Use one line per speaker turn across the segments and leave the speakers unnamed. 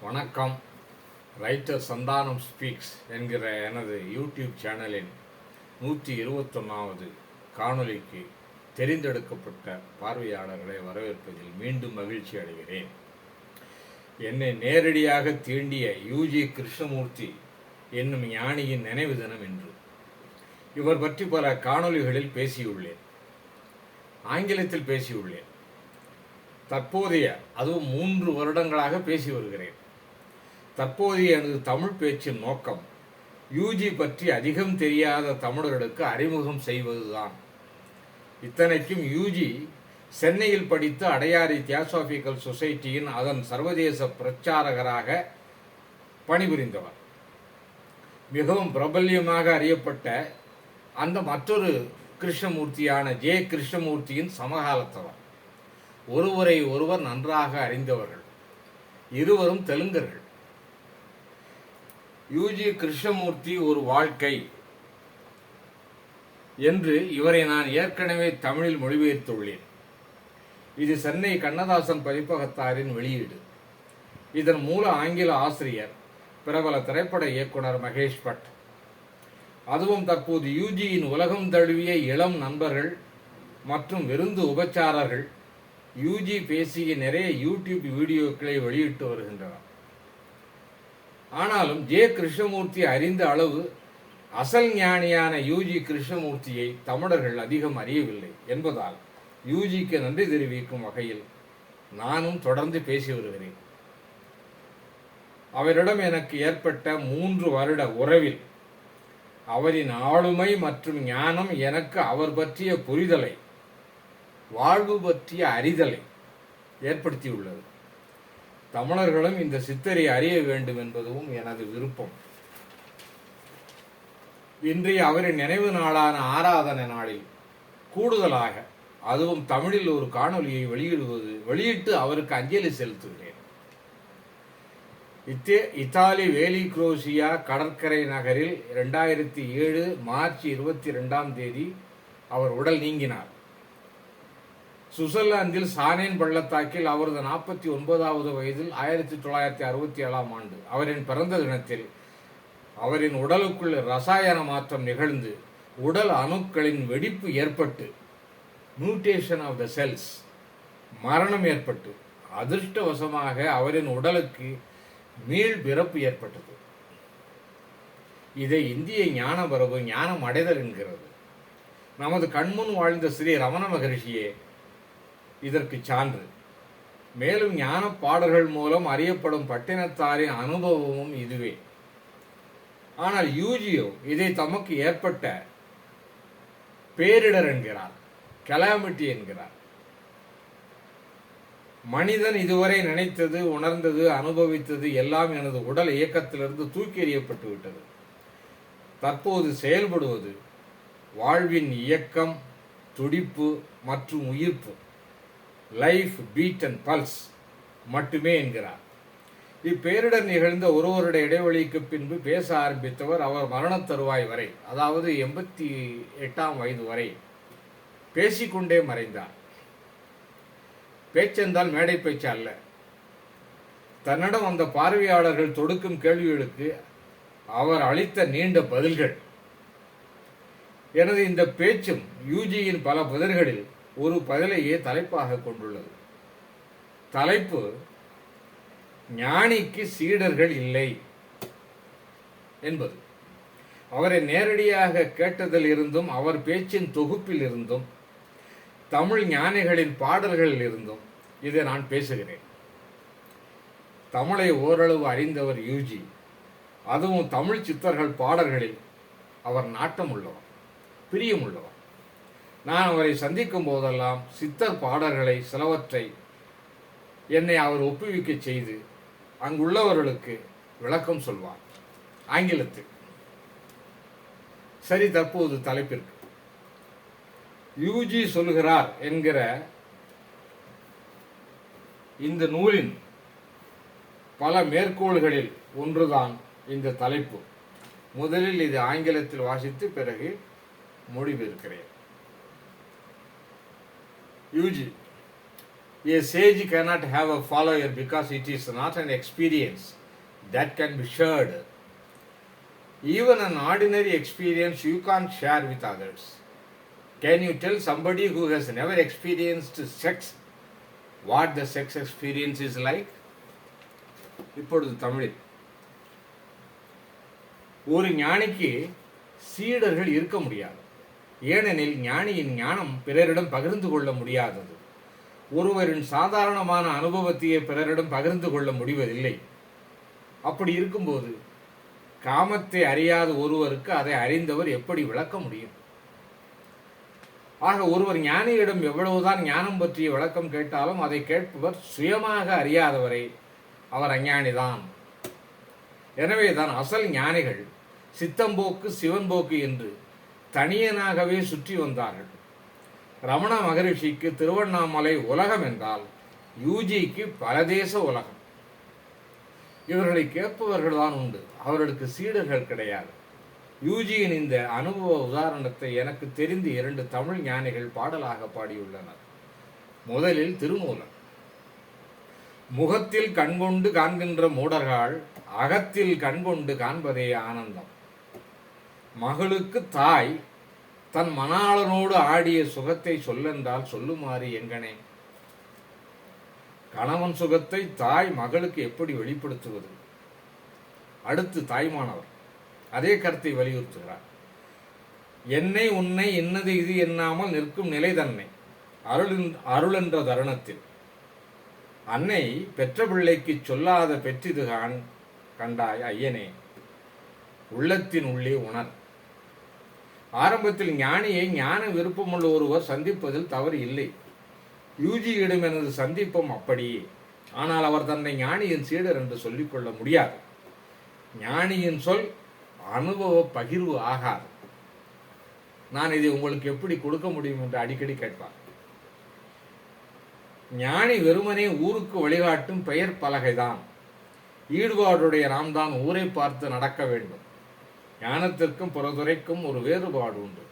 வணக்கம். Writer Santhanam speaks என்கிற எனது யூடியூப் சேனலின் நூற்றி இருபத்தொன்னாவது காணொளிக்கு தெரிந்தெடுக்கப்பட்ட பார்வையாளர்களை வரவேற்பதில் மீண்டும் மகிழ்ச்சி அடைகிறேன். என்னை நேரடியாக தீண்டிய யூஜி கிருஷ்ணமூர்த்தி என்னும் ஞானியின் நினைவு தினம் இன்று. இவர் பற்றி பல காணொலிகளில் பேசியுள்ளேன். ஆங்கிலத்தில் பேசியுள்ளேன். தற்போதைய அதுவும் மூன்று வருடங்களாக பேசி வருகிறேன். தற்போதைய எனது தமிழ் பேச்சின் நோக்கம் யூஜி பற்றி அதிகம் தெரியாத தமிழர்களுக்கு அறிமுகம் செய்வதுதான். இத்தனைக்கும் யூஜி சென்னையில் படித்த அடையாறு தியாசாபிக்கல் சொசைட்டியின் அதன் சர்வதேச பிரச்சாரகராக பணிபுரிந்தவர். மிகவும் பிரபல்யமாக அறியப்பட்ட அந்த மற்றொரு கிருஷ்ணமூர்த்தியான ஜே கிருஷ்ணமூர்த்தியின் சமகாலத்தவர். ஒருவரை ஒருவர் நன்றாக அறிந்தவர்கள் இருவரும் தெலுங்கர்கள். யூஜி கிருஷ்ணமூர்த்தி ஒரு வாழ்க்கை என்று இவரை நான் ஏற்கனவே தமிழில் மொழிபெயர்த்துள்ளேன். இது சென்னை கண்ணதாசன் பதிப்பகத்தாரின் வெளியீடு. இதன் மூல ஆங்கில ஆசிரியர் பிரபல திரைப்பட இயக்குனர் மகேஷ் பட். அதுவும் தற்போது யூஜியின் உலகம் தழுவிய இளம் நண்பர்கள் மற்றும் விருந்து உபச்சாரர்கள் யூஜி பேசிய நிறைய யூடியூப் வீடியோக்களை வெளியிட்டு வருகின்றனர். ஆனாலும் ஜே கிருஷ்ணமூர்த்தி அறிந்த அளவு அசல் ஞானியான யூஜி கிருஷ்ணமூர்த்தியை தமிழர்கள் அதிகம் அறியவில்லை என்பதால் யூஜிக்கு நன்றி தெரிவிக்கும் வகையில் நானும் தொடர்ந்து பேசி வருகிறேன். அவரிடம் எனக்கு ஏற்பட்ட மூன்று வருட உறவில் அவரின் ஆளுமை மற்றும் ஞானம் எனக்கு அவர் பற்றிய புரிதலை வாழ்வு பற்றிய அறிதலை ஏற்படுத்தியுள்ளது. தமிழர்களும் இந்த சித்தரை அறிய வேண்டும் என்பதும் எனது விருப்பம். இன்றைய அவரின் நினைவு நாளான ஆராதனை நாளில் கூடுதலாக அதுவும் தமிழில் ஒரு காணொலியை வெளியிடுவது வெளியிட்டு அவருக்கு அஞ்சலி செலுத்துகிறேன். இத்தே இத்தாலி வேலி குரோசியா கடற்கரை நகரில் இரண்டாயிரத்தி ஏழு மார்ச் இருபத்தி ரெண்டாம் தேதி அவர் உடல் நீங்கினார். சுவிட்சர்லாந்தில் சானேன் பள்ளத்தாக்கில் அவரது நாற்பத்தி ஒன்பதாவது வயதில் ஆயிரத்தி தொள்ளாயிரத்தி அறுபத்தி ஏழாம் ஆண்டு அவரின் பிறந்த தினத்தில் அவரின் உடலுக்குள் ரசாயன மாற்றம் நிகழ்ந்து உடல் அணுக்களின் வெடிப்பு ஏற்பட்டு மியூட்டேஷன் ஆஃப் த செல்ஸ் மரணம் ஏற்பட்டு அதிர்ஷ்டவசமாக அவரின் உடலுக்கு மீள் பிறப்பு ஏற்பட்டது. இதை இந்திய ஞான பரவு ஞானம் அடைதல் என்கிறது. நமது கண்முன் வாழ்ந்த ஸ்ரீ ரமண மகரிஷியே இதற்கு சான்று. மேலும் ஞான பாடல்கள் மூலம் அறியப்படும் பட்டினத்தாரின் அனுபவமும் இதுவே. ஆனால் யூஜியோ இதை தமக்கு ஏற்பட்ட பேரிடர் என்கிறார் கலாமிட்டி என்கிறார். மனிதன் இதுவரை நினைத்தது உணர்ந்தது அனுபவித்தது எல்லாம் எனது உடல் இயக்கத்திலிருந்து தூக்கி எறியப்பட்டு விட்டது. தற்போது செயல்படுவது வாழ்வின் இயக்கம் துடிப்பு மற்றும் உயிர்ப்பு. லைஃப் பீட் அண்ட் பல்ஸ் மட்டுமே என்கிறார். இப்பேரிடர் நிகழ்ந்த ஒரு வருட இடைவெளிக்கு பின்பு பேச ஆரம்பித்தவர் அவர் மரண தருவாய் வரை அதாவது எண்பத்தி எட்டாம் வயது வரை பேசிக்கொண்டே மறைந்தார். பேச்சென்றால் மேடை பேச்சு அல்ல. தன்னிடம் வந்த பார்வையாளர்கள் தொடுக்கும் கேள்விகளுக்கு அவர் அளித்த நீண்ட பதில்கள். எனது இந்த பேச்சும் யூஜியின் பல பதில்களில் ஒரு பதிலையே தலைப்பாக கொண்டுள்ளது. தலைப்பு ஞானிக்கு சீடர்கள் இல்லை என்பது. அவரை நேரடியாக கேட்டதில் இருந்தும் அவர் பேச்சின் தொகுப்பில் இருந்தும் தமிழ் ஞானிகளின் பாடல்களில் இருந்தும் இதை நான் பேசுகிறேன். தமிழை ஓரளவு அறிந்தவர் யூஜி. அதுவும் தமிழ் சித்தர்கள் பாடல்களில் அவர் நாட்டம் உள்ளவர் பிரியமுள்ளவர். நான் அவரை சந்திக்கும் போதெல்லாம் சித்தர் பாடல்களை சிலவற்றை என்னை அவர் ஒப்புவிக்க செய்து அங்குள்ளவர்களுக்கு விளக்கம் சொல்வார். ஆங்கிலத்தில். சரி தற்போது தலைப்பிற்கு. யூஜி சொல்கிறார் என்கிற இந்த நூலின் பல மேற்கோள்களில் ஒன்றுதான் இந்த தலைப்பு. முதலில் இது ஆங்கிலத்தில் வாசித்து பிறகு மொழிபெயர்க்கிறேன் UG A sage cannot have a follower because it is not an experience that can be shared. Even an ordinary experience you can't share with others. Can you tell somebody who has never experienced sex what the sex experience is like? இப்பொழுது தமிழில் ஒரு ஞானிக்கு சீடர்கள் இருக்க முடியாது ஏனெனில் ஞானியின் ஞானம் பிறரிடம் பகிர்ந்து கொள்ள முடியாதது. ஒருவரின் சாதாரணமான அனுபவத்தையே பிறரிடம் பகிர்ந்து கொள்ள முடிவதில்லை. அப்படி இருக்கும்போது காமத்தை அறியாத ஒருவருக்கு அதை அறிந்தவர் எப்படி விளக்க முடியும்? ஆக ஒருவர் ஞானியிடம் எவ்வளவுதான் ஞானம் பற்றிய விளக்கம் கேட்டாலும் அதை கேட்பவர் சுயமாக அறியாதவரை அவர் அஞ்ஞானிதான். எனவேதான் அசல் ஞானிகள் சித்தம்போக்கு சிவன்போக்கு என்று தனியனாகவே சுற்றி வந்தார்கள். ரமண மகரிஷிக்கு திருவண்ணாமலை உலகம் என்றால் யூஜிக்கு பரதேச உலகம். இவர்களை கேட்பவர்கள் தான் உண்டு. அவர்களுக்கு சீடர்கள் கிடையாது. யூஜியின் இந்த அனுபவ உதாரணத்தை எனக்கு தெரிந்து இரண்டு தமிழ் ஞானிகள் பாடலாக பாடியுள்ளனர். முதலில் திருமூலர் முகத்தில் கண்கொண்டு காண்கின்ற மூடர்கள் அகத்தில் கண்கொண்டு காண்பதே ஆனந்தம். மகளுக்கு தாய் தன் மணாளனோடு ஆடிய சுகத்தை சொல்லென்றால் சொல்லுமாறு எங்கனே? கணவன் சுகத்தை தாய் மகளுக்கு எப்படி வெளிப்படுத்துவது? அடுத்து தாய்மானவர் அதே கருத்தை வலியுறுத்துகிறார். என்னை உன்னை என்னது இது எண்ணாமல் நிற்கும் நிலை தன்னை அருள் அருள் என்ற தருணத்தில். அன்னை பெற்ற பிள்ளைக்கு சொல்லாத பெற்றிதுகான் கண்டாய் ஐயனே. உள்ளத்தின் உள்ளே உணர். ஆரம்பத்தில் ஞானியை ஞான விருப்பமுள்ள ஒருவர் சந்திப்பதில் தவறு இல்லை. யூஜியிடம் எனது சந்திப்பும் அப்படியே. ஆனால் அவர் தன்னை ஞானியின் சீடர் என்று சொல்லிக்கொள்ள முடியாது. ஞானியின் சொல் அனுபவ பகிர்வு ஆகாது. நான் இதை உங்களுக்கு எப்படி கொடுக்க முடியும் என்று அடிக்கடி கேட்பார். ஞானி வெறுமனே ஊருக்கு வழிகாட்டும் பெயர் பலகைதான். ஈடுபாடுடைய நாம் தான் ஊரை பார்த்து நடக்க வேண்டும். ஞானத்திற்கும் புறதுரைக்கும் ஒரு வேறுபாடு உண்டு.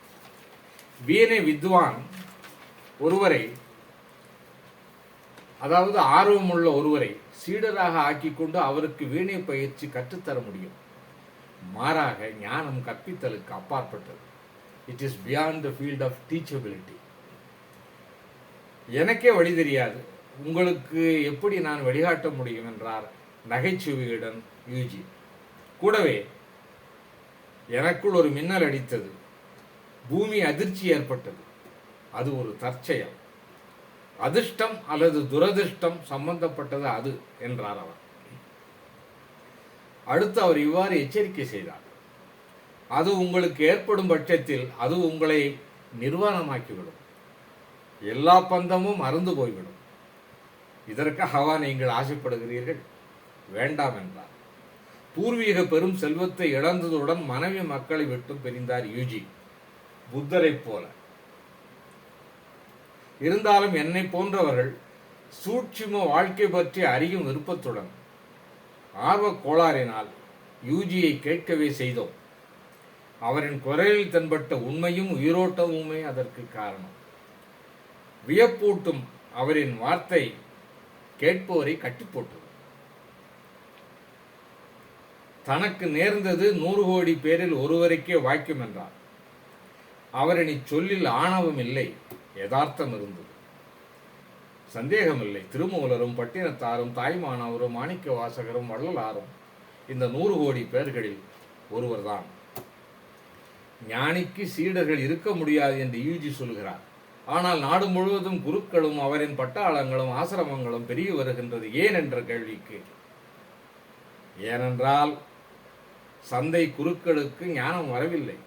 வீணை வித்வான் ஒருவரை அதாவது ஆர்வமுள்ள ஒருவரை சீடராக ஆக்கிக்கொண்டு அவருக்கு வீணை பயிற்சி கற்றுத்தர முடியும். மாறாக ஞானம் கற்பித்தலுக்கு அப்பாற்பட்டது. It is beyond the field of teachability எனக்கே வழி தெரியாது. உங்களுக்கு எப்படி நான் வழிகாட்ட முடியும் என்றார் நகைச்சுவையுடன் யூஜி. கூடவே எனக்குள் ஒரு மின்னல் அடித்தது. பூமி அதிர்ச்சி ஏற்பட்டது. அது ஒரு தற்செயல். அதிர்ஷ்டம் அல்லது துரதிர்ஷ்டம் சம்பந்தப்பட்டது அது என்றார் அவர். அடுத்து அவர் இவ்வாறு எச்சரிக்கை செய்தார். அது உங்களுக்கு ஏற்படும் பட்சத்தில் அது உங்களை நிர்வாணமாக்கிவிடும். எல்லா பந்தமும் மறந்து போய்விடும். இதற்காகவா நீங்கள் ஆசைப்படுகிறீர்கள்? வேண்டாம் என்றார். பூர்வீக பெரும் செல்வத்தை இழந்ததுடன் மனைவி மக்களை விட்டு பிரிந்தார் யூஜி புத்தரைப் போல. இருந்தாலும் என்னை போன்றவர்கள் சூட்சும வாழ்க்கை பற்றி அறியும் விருப்பத்துடன் ஆர்வக் கோளாறினால் யூஜியை கேட்கவே செய்தோம். அவரின் குரலில் தென்பட்ட உண்மையும் உயிரோட்டமுமே அதற்கு காரணம். வியப்பூட்டும் அவரின் வார்த்தை கேட்போரை கட்டிப்போட்டு தனக்கு நேர்ந்தது நூறு கோடி பேரில் ஒருவருக்கே வாய்க்கும் என்றார் அவரின் சொல்லில் ஆணவம் இல்லை யதார்த்தம் இருந்தது. சந்தேகமில்லை திருமூலரும் பட்டினத்தாரும் தாய்மானவரும் மாணிக்க வாசகரும் வள்ளலாரும் இந்த நூறு கோடி பேர்களில் ஒருவர்தான். ஞானிக்கு சீடர்கள் இருக்க முடியாது என்று யூஜி சொல்கிறார். ஆனால் நாடு முழுவதும் குருக்களும் அவரின் பட்டாளங்களும் ஆசிரமங்களும் பெருகி வருகின்றது ஏன் என்ற கேள்விக்கு. ஏனென்றால் சந்தை குருக்களுக்கு ஞானம் வரவில்லை.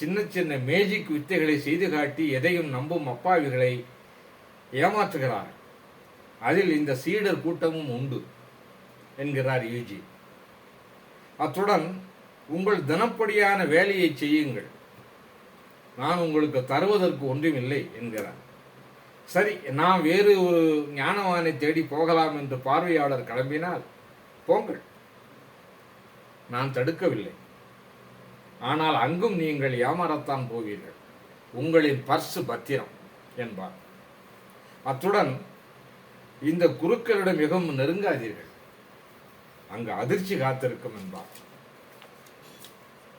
சின்ன சின்ன மேஜிக் வித்தைகளை செய்து காட்டி எதையும் நம்பும் அப்பாவிகளை ஏமாற்றுகிறார். அதில் இந்த சீடர் கூட்டமும் உண்டு என்கிறார் யூஜி. அத்துடன் உங்கள் தினப்படியான வேலையை செய்யுங்கள். நான் உங்களுக்கு தருவதற்கு ஒன்றுமில்லை என்கிறார். சரி நான் வேறு ஒரு ஞானவானை தேடி போகலாம் என்று பார்வையாளர் கிளம்பினால் போங்கள். நான் தடுக்கவில்லை. ஆனால் அங்கும் நீங்கள் ஏமாறத்தான் போவீர்கள். உங்களின் பர்சு பத்திரம் என்பார். அத்துடன் இந்த குருக்களிடம் மிகவும் நெருங்காதீர்கள். அங்கு அதிர்ச்சி காத்திருக்கும் என்பார்.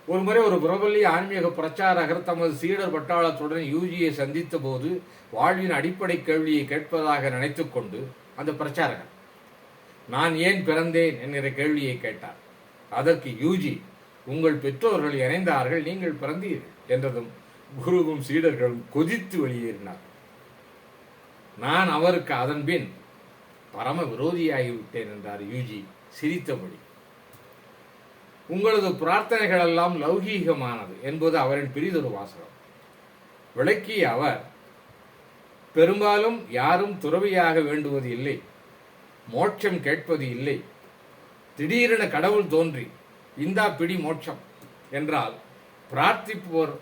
ஒரு முறை ஒரு பிரபல்ய ஆன்மீக பிரச்சாரகர் தமது சீடர் பட்டாளத்துடன் யூஜியை சந்தித்த போது வாழ்வின் அடிப்படை கேள்வியை கேட்பதாக நினைத்துக்கொண்டு அந்த பிரச்சாரகர் நான் ஏன் பிறந்தேன்? என்கிற கேள்வியை கேட்டார். அதற்கு யூஜி உங்கள் பெற்றோர்கள் இணைந்தார்கள் நீங்கள் பிறந்தீர்கள் என்றதும் குருவும் சீடர்களும் கொதித்து வெளியேறினார். நான் அவருக்கு அதன் பின் பரம விரோதியாகிவிட்டேன் என்றார் யூஜி சிரித்தபடி. உங்களது பிரார்த்தனைகள் எல்லாம் லௌகீகமானது என்பது அவரின் பிரிதொரு வாசகம். விளக்கிய அவர் பெரும்பாலும் யாரும் துறவியாக வேண்டுவது இல்லை மோட்சம் கேட்பது இல்லை திடீரென கடவுள் தோன்றி இந்தா பிடி மோட்சம் என்றால் பிரார்த்திப்போர்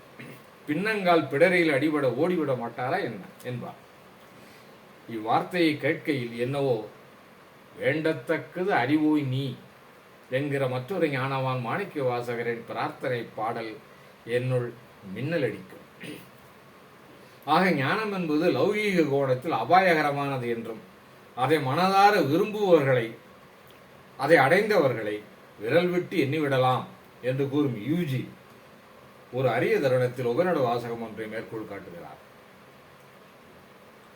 பின்னங்கால் பிடரையில் அடிபட ஓடிவிட மாட்டாரா என்ன? என்பார். இவ்வார்த்தையை கேட்கையில் என்னவோ வேண்டத்தக்கது அறிவோய் நீ என்கிற மற்றொரு ஞானவான் மாணிக்க வாசகரின் பிரார்த்தனை பாடல் என்னுள் மின்னலடிக்கும் ஆக ஞானம் என்பது லௌகீக கோணத்தில் அபாயகரமானது என்றும் அதை மனதார விரும்புபவர்களை அதை அடைந்தவர்களை விரல் விட்டு எண்ணிவிடலாம் என்று கூறும் யூஜி ஒரு அரிய தருணத்தில் உபநட வாசகம் ஒன்றை மேற்கோள் காட்டுகிறார்.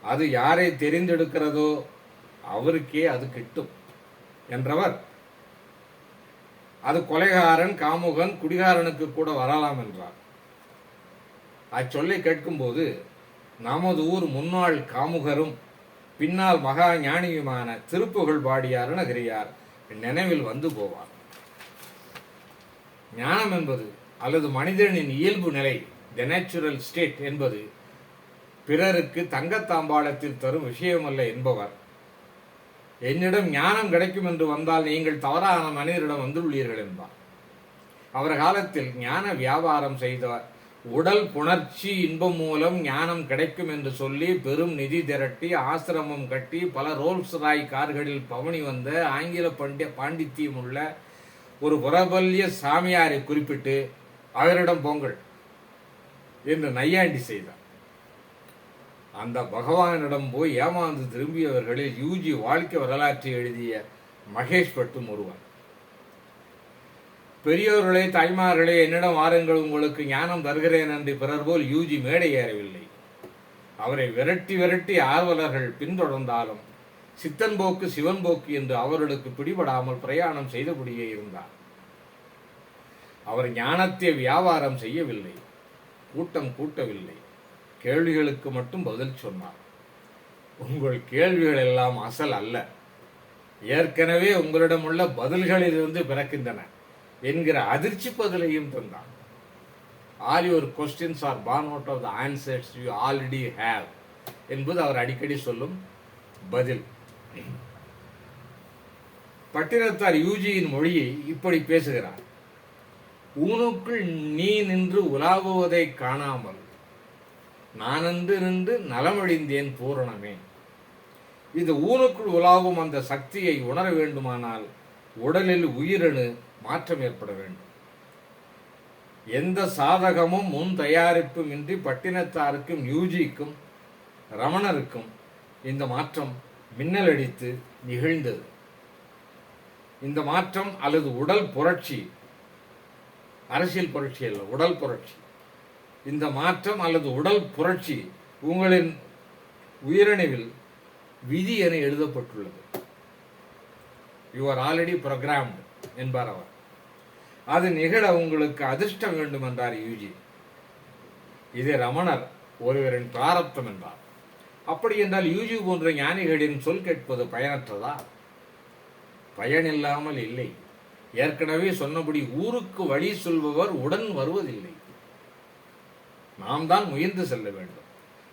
அது யாரை தெரிந்தெடுக்கிறதோ அவருக்கே அது கிட்டும் என்றவர். அது கொலைகாரன் காமுகன் குடிகாரனுக்கு கூட வரலாம் என்றார். அச்சொல்லை கேட்கும்போது நமது ஊர் முன்னாள் காமுகரும் பின்னால் மகா ஞானியுமான திருப்புகழ் பாடியார் நகரியார் நினைவில் வந்து போவார் ஞானம் என்பது அல்லது மனிதனின் இயல்பு நிலை த நேச்சுரல் ஸ்டேட் என்பது பிறருக்கு தங்கத்தாம்பாளத்தில் தரும் விஷயமல்ல என்பவர். என்னிடம் ஞானம் கிடைக்கும் என்று வந்தால் நீங்கள் தவறான மனிதரிடம் வந்துள்ளீர்கள் என்பார். அவர் காலத்தில் ஞான வியாபாரம் செய்தவர் உடல் புணர்ச்சி இன்பம் மூலம் ஞானம் கிடைக்கும் என்று சொல்லி பெரும் நிதி திரட்டி ஆசிரமம் கட்டி பல ரோல்ஸ் ராய் கார்களில் பவனி வந்த ஆங்கில பண்டிய பாண்டித்தியம் உள்ள ஒரு புறபல்ய சாமியாரை குறிப்பிட்டு அவரிடம் பொங்கல் என்று நையாண்டி செய்தார். அந்த பகவானிடம் போய் ஏமாந்து திரும்பியவர்களில் யூஜி வாழ்க்கை வரலாற்றை எழுதிய மகேஷ் பட்டும் ஒருவர் பெரியோர்களே தாய்மார்களே என்னிடம் வாருங்கள் உங்களுக்கு ஞானம் தருகிறேன் என்று பிறர் போல் யூஜி மேடை ஏறவில்லை. அவரை விரட்டி விரட்டி ஆர்வலர்கள் பின்தொடர்ந்தாலும் சித்தன் போக்கு சிவன் போக்கு என்று அவர்களுக்கு பிடிபடாமல் பிரயாணம் செய்தபடியே இருந்தார். அவர் ஞானத்தை வியாபாரம் செய்யவில்லை கூட்டம் கூட்டவில்லை. கேள்விகளுக்கு மட்டும் பதில் சொன்னார். உங்கள் கேள்விகள் எல்லாம் அசல் அல்ல. ஏற்கனவே உங்களிடம் உள்ள பதில்களிலிருந்து பிறக்கின்றன. என்கிற அதிர்ச்சி பதிலையும் தந்தான். All your questions are born out of the answers you already have என்பது அவர் அடிக்கடி சொல்லும் பதில். பட்டினத்தார் யூஜியின் மொழியை இப்படி பேசுகிறார். ஊனுக்குள் நீ நின்று உலாவுவதை காணாமல் நானன்று நின்று நலமழிந்தேன் பூரணமே. இது ஊனுக்குள் உலாவும் அந்த சக்தியை உணர வேண்டுமானால் உடலில் உயிரணு மாற்றம் ஏற்பட வேண்டும். எந்த சாதகமும் முன் தயாரிப்பும் இன்றி பட்டினத்தாருக்கும் யூஜிக்கும் ரமணருக்கும் இந்த மாற்றம் மின்னலடித்து நிகழ்ந்தது. இந்த மாற்றம் அல்லது உடல் புரட்சி அரசியல் புரட்சி அல்ல உடல் புரட்சி. இந்த மாற்றம் அல்லது உடல் புரட்சி உங்களின் உயிரணுவில் விதி என எழுதப்பட்டுள்ளது. யூ ஆர் ஆல்ரெடி ப்ரோக்ராம்டு என்பார் அவர். அது நிகழ உங்களுக்கு அதிர்ஷ்டம் வேண்டும் என்றார் யூஜி. இது ரமணர் ஒருவரின் பிராரப்தம் என்றார் அப்படி என்றால் யூஜி போன்ற ஞானிகளின் சொல் கேட்பது பயனற்றதா? பயனில்லாமல் இல்லை. ஏற்கனவே சொன்னபடி ஊருக்கு வழி சொல்பவர் உடன் வருவதில்லை. நாம் தான் முயன்று செல்ல வேண்டும்.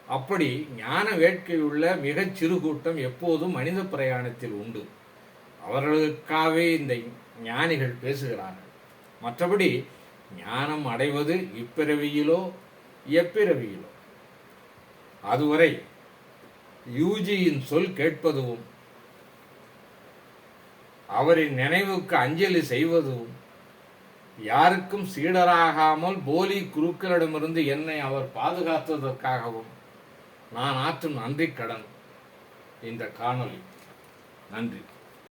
அப்படி ஞான வேட்கையுள்ள மிகச் சிறு கூட்டம் எப்போதும் மனித பிரயாணத்தில் உண்டு. அவர்களுக்காகவே இந்த ஞானிகள் பேசுகிறார்கள். மற்றபடி ஞானம் அடைவது இப்பிறவியிலோ எப்பிறவியிலோ. அதுவரை யூஜியின் சொல் கேட்பதும் அவரின் நினைவுக்கு அஞ்சலி செய்வதும் யாருக்கும் சீடராகாமல் போலி குருக்களிடமிருந்து என்னை அவர் பாதுகாத்ததற்காகவும் நான் ஆற்றும் நன்றி கடன் இந்த காணொலி நன்றி.